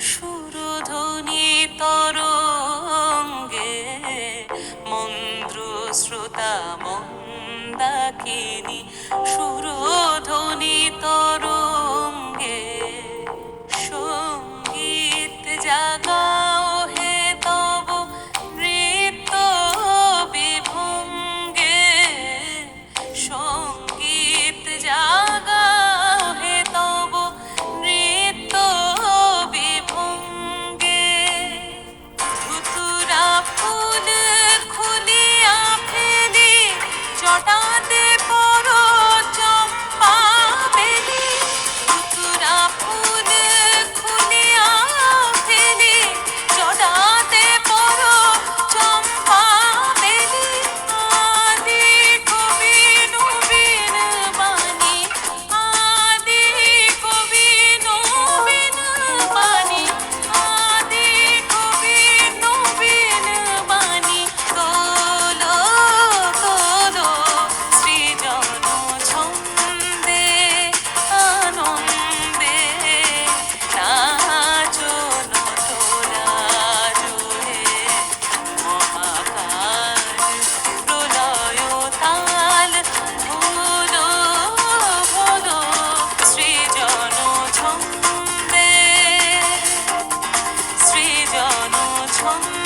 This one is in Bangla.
সুরু ধ্বনি তরঙ্গে। মন্দ্র শ্রোতা মন্দাকিনী সুরধ্বনি 光。